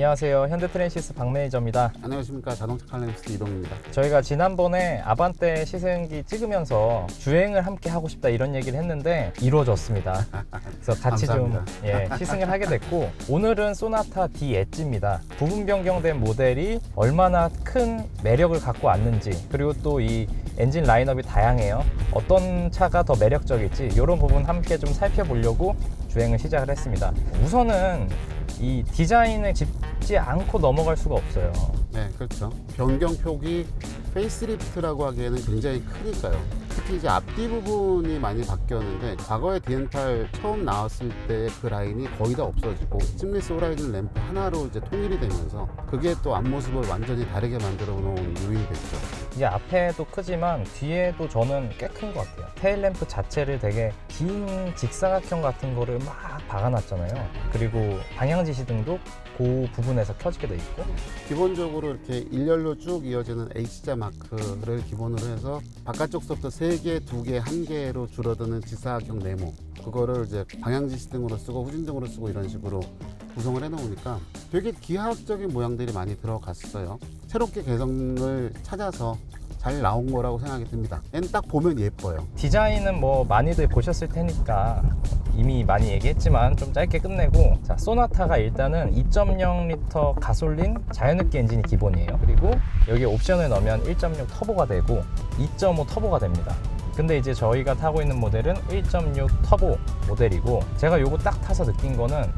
안녕하세요. 현대트랜시스 박 매니저입니다. 안녕하십니까 자동차 칼럼니스트 이동입니다. 저희가 지난번에 아반떼 시승기 찍으면서 주행을 함께 하고 싶다 이런 얘기를 했는데 이루어졌습니다. 그래서 같이 좀 감사합니다. 예, 시승을 하게 됐고 오늘은 소나타 D 엣지입니다. 부분 변경된 모델이 얼마나 큰 매력을 갖고 왔는지 그리고 또 이 엔진 라인업이 다양해요. 어떤 차가 더 매력적일지 이런 부분 함께 좀 살펴보려고 주행을 시작을 했습니다. 우선은 이 디자인을 짚지 않고 넘어갈 수가 없어요. 네, 그렇죠. 변경 폭이 페이스리프트라고 하기에는 굉장히 크니까요. 특히 이제 앞뒤 부분이 많이 바뀌었는데 과거에 DN8 처음 나왔을 때 그 라인이 거의 다 없어지고 심리스 호라이즌 램프 하나로 이제 통일이 되면서 그게 또 앞모습을 완전히 다르게 만들어 놓은 요인이 됐죠. 이게 앞에도 크지만 뒤에도 저는 꽤 큰 것 같아요. 테일 램프 자체를 되게 긴 직사각형 같은 거를 막 박아놨잖아요. 그리고 방향 지시등도 그 부분에서 켜지게 돼 있고 기본적으로 이렇게 일렬로 쭉 이어지는 H자 마크를 기본으로 해서 바깥쪽 서부터 3개, 2개, 1개로 줄어드는 직사각형 네모. 그거를 이제 방향지시 등으로 쓰고 후진 등으로 쓰고 이런 식으로 구성을 해 놓으니까 되게 기하학적인 모양들이 많이 들어갔어요. 새롭게 개성을 찾아서 잘 나온 거라고 생각이 듭니다. 얘는 딱 보면 예뻐요. 디자인은 뭐 많이들 보셨을 테니까 이미 많이 얘기했지만 좀 짧게 끝내고 자 소나타가 일단은 2.0 리터 가솔린 자연흡기 엔진이 기본이에요. 그리고 여기 옵션을 넣으면 1.6 터보가 되고 2.5 터보가 됩니다. 근데 이제 저희가 타고 있는 모델은 1.6 터보 모델이고 제가 요거 딱 타서 느낀 거는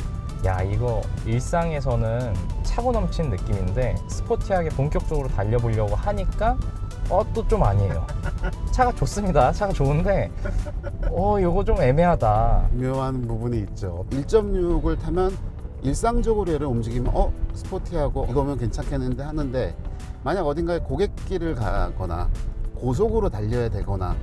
야 이거 일상에서는 차고 넘치는 느낌인데 스포티하게 본격적으로 달려보려고 하니까 어 또 좀 아니에요 차가 좋습니다 차가 좋은데 어 요거 좀 애매하다 묘한 부분이 있죠. 1.6을 타면 일상적으로 얘를 움직이면 어 스포티하고 이거면 괜찮겠는데 하는데 만약 어딘가에 고객길을 가거나 고속으로 달려야 되거나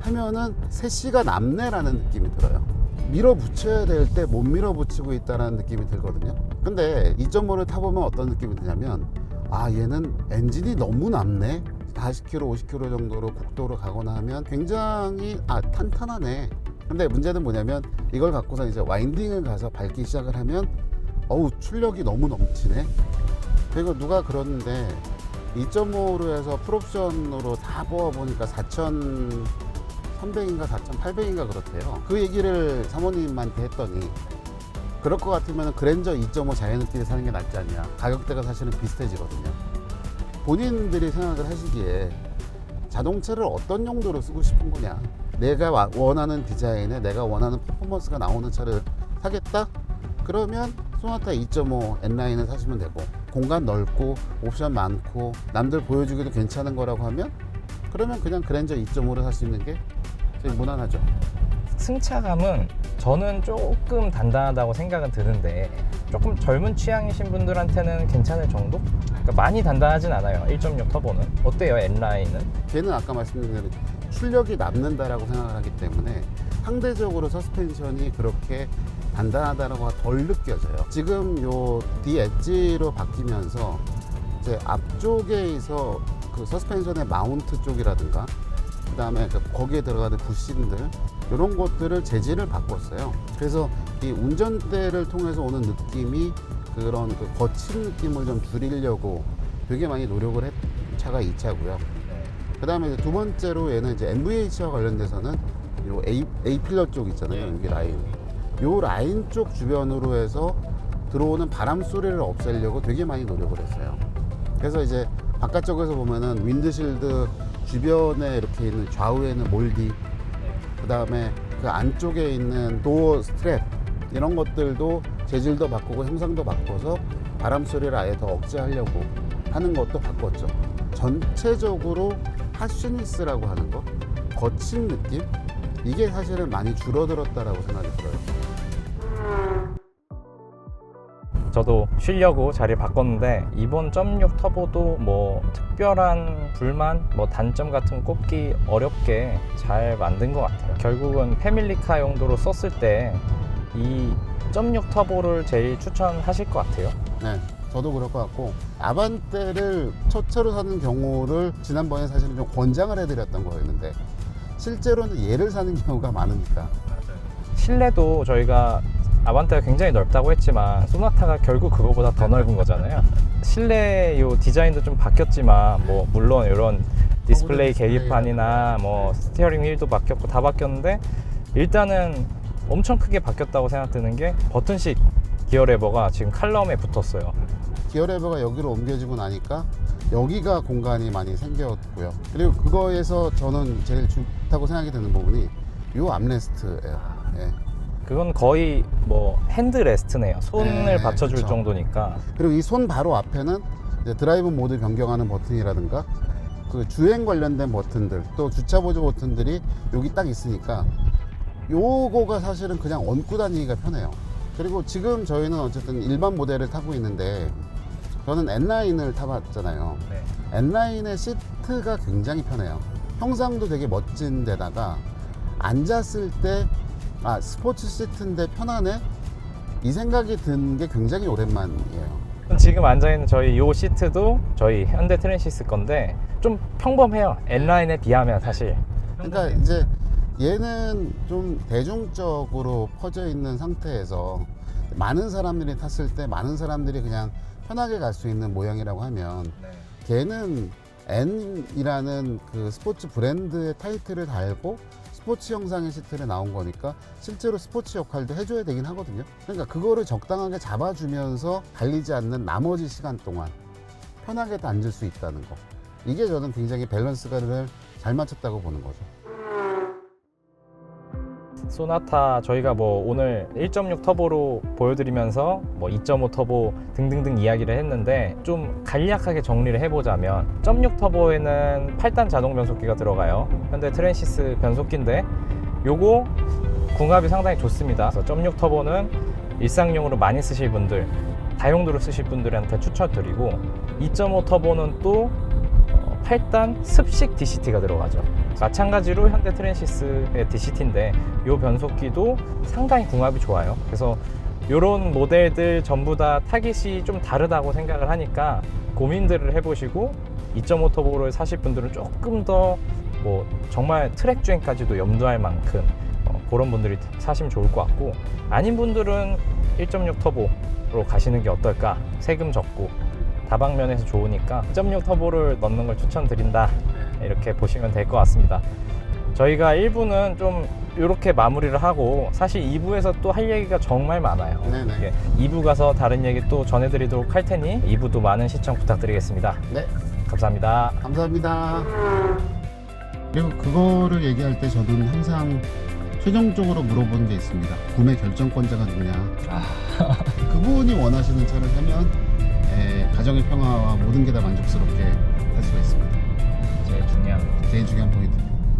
하면은 세시가 남네라는 느낌이 들어요. 밀어붙여야 될 때 못 밀어붙이고 있다는 느낌이 들거든요. 근데 2.5를 타보면 어떤 느낌이 드냐면 아 얘는 엔진이 너무 남네. 40km, 50km 정도로 국도로 가거나 하면 굉장히 아 탄탄하네. 근데 문제는 뭐냐면 이걸 갖고서 이제 와인딩을 가서 밟기 시작을 하면 어우 출력이 너무 넘치네. 그리고 누가 그러는데 2.5로 해서 풀옵션으로 다 뽑아 보니까 4,300인가 4,800인가 그렇대요. 그 얘기를 사모님한테 했더니 그럴 것 같으면 그랜저 2.5 자연흡기를 사는 게 낫지 않냐. 가격대가 사실은 비슷해지거든요. 본인들이 생각을 하시기에 자동차를 어떤 용도로 쓰고 싶은 거냐. 내가 와- 원하는 디자인에 내가 원하는 퍼포먼스가 나오는 차를 사겠다? 그러면 소나타 2.5 N라인을 사시면 되고 공간 넓고 옵션 많고 남들 보여주기도 괜찮은 거라고 하면 그러면 그냥 그랜저 2.5를 살 수 있는 게 제일 무난하죠. 승차감은 저는 조금 단단하다고 생각은 드는데 조금 젊은 취향이신 분들한테는 괜찮을 정도? 그러니까 많이 단단하진 않아요 1.6 터보는 어때요 N라인은? 걔는 아까 말씀드린 대로 출력이 남는다라고 생각을 하기 때문에 상대적으로 서스펜션이 그렇게 단단하다라고 덜 느껴져요. 지금 요 D 엣지로 바뀌면서 이제 앞쪽에서 그 서스펜션의 마운트 쪽이라든가 그 다음에 그 거기에 들어가는 부싱들 이런 것들을 재질을 바꿨어요. 그래서 이 운전대를 통해서 오는 느낌이 그런 그 거친 느낌을 좀 줄이려고 되게 많이 노력을 했 차가 이 차고요. 그 다음에 두 번째로 얘는 이제 MVH와 관련돼서는 요 A, A 필러 쪽 있잖아요. 여기 라인. 요 라인 쪽 주변으로 해서 들어오는 바람 소리를 없애려고 되게 많이 노력을 했어요. 그래서 이제 바깥쪽에서 보면은 윈드실드 주변에 이렇게 있는 좌우에는 몰디, 그 다음에 그 안쪽에 있는 도어 스트랩 이런 것들도 재질도 바꾸고 형상도 바꿔서 바람 소리를 아예 더 억제하려고 하는 것도 바꿨죠. 전체적으로 핫슈니스라고 하는 거, 거친 느낌 이게 사실은 많이 줄어들었다라고 생각이 들어요. 저도 쉬려고 자리 바꿨는데 이번 0.6 터보도 뭐 특별한 불만, 뭐 단점 같은 거 꼽기 어렵게 잘 만든 것 같아요. 결국은 패밀리카 용도로 썼을 때이0.6 터보를 제일 추천하실 것 같아요. 네, 저도 그럴 것 같고 아반떼를 첫 차로 사는 경우를 지난번에 사실은 좀 권장을 해드렸던 거였는데 실제로는 얘를 사는 경우가 많으니까 실내도 저희가 아반떼가 굉장히 넓다고 했지만 소나타가 결국 그거보다 더 넓은 거잖아요. 실내 요 디자인도 좀 바뀌었지만 뭐 물론 이런 디스플레이 계기판이나 뭐 스티어링 휠도 바뀌었고 다 바뀌었는데 일단은 엄청 크게 바뀌었다고 생각드는 게 버튼식 기어 레버가 지금 칼럼에 붙었어요. 기어 레버가 여기로 옮겨지고 나니까 여기가 공간이 많이 생겼고요. 그리고 그거에서 저는 제일 좋다고 생각이 드는 부분이 요 암레스트예요. 예. 그건 거의 뭐 핸드 레스트네요. 손을 네, 받쳐줄 그쵸. 정도니까. 그리고 이 손 바로 앞에는 이제 드라이브 모드 변경하는 버튼이라든가 그 주행 관련된 버튼들 또 주차 보조 버튼들이 여기 딱 있으니까 요거가 사실은 그냥 얹고 다니기가 편해요. 그리고 지금 저희는 어쨌든 일반 모델을 타고 있는데 저는 N9을 타봤잖아요. 네. N9의 시트가 굉장히 편해요. 형상도 되게 멋진 데다가 앉았을 때 아, 스포츠 시트인데 편하네? 이 생각이 든 게 굉장히 오랜만이에요. 지금 앉아 있는 저희 요 시트도 저희 현대 트랜시스 건데 좀 평범해요. N라인에 비하면 사실. 그러니까 이제 얘는 좀 대중적으로 퍼져 있는 상태에서 많은 사람들이 탔을 때 많은 사람들이 그냥 편하게 갈 수 있는 모양이라고 하면 걔는 N이라는 그 스포츠 브랜드의 타이틀을 달고 스포츠 형상의 시트를 나온 거니까 실제로 스포츠 역할도 해줘야 되긴 하거든요. 그러니까 그거를 적당하게 잡아주면서 달리지 않는 나머지 시간 동안 편하게 앉을 수 있다는 거. 이게 저는 굉장히 밸런스가를 잘 맞췄다고 보는 거죠. 소나타 저희가 뭐 오늘 1.6 터보로 보여드리면서 뭐 2.5 터보 등등등 이야기를 했는데 좀 간략하게 정리를 해보자면 1.6 터보에는 8단 자동 변속기가 들어가요. 현대 트랜시스 변속기인데 요거 궁합이 상당히 좋습니다. 그래서 1.6 터보는 일상용으로 많이 쓰실 분들, 다용도로 쓰실 분들한테 추천드리고 2.5 터보는 또 어, 8단 습식 DCT가 들어가죠. 마찬가지로 현대 트랜시스의 DCT인데 이 변속기도 상당히 궁합이 좋아요. 그래서 이런 모델들 전부 다 타깃이 좀 다르다고 생각을 하니까 고민들을 해보시고 2.5 터보를 사실 분들은 조금 더 뭐 정말 트랙 주행까지도 염두할 만큼 어, 그런 분들이 사시면 좋을 것 같고 아닌 분들은 1.6 터보로 가시는 게 어떨까 세금 적고 다방면에서 좋으니까 2.6 터보를 넣는 걸 추천드린다 이렇게 보시면 될 것 같습니다 저희가 1부는 좀 이렇게 마무리를 하고 사실 2부에서 또 할 얘기가 정말 많아요 네네. 2부 가서 다른 얘기 또 전해드리도록 할 테니 2부도 많은 시청 부탁드리겠습니다 네, 감사합니다 감사합니다. 그리고 그거를 얘기할 때 저는 항상 최종적으로 물어보는 게 있습니다. 구매 결정권자가 누구냐? 그분이 원하시는 차를 사면 에, 예, 가정의 평화와 모든 게 다 만족스럽게 할 수가 있습니다. 제일 중요한 제일 중요한 포인트.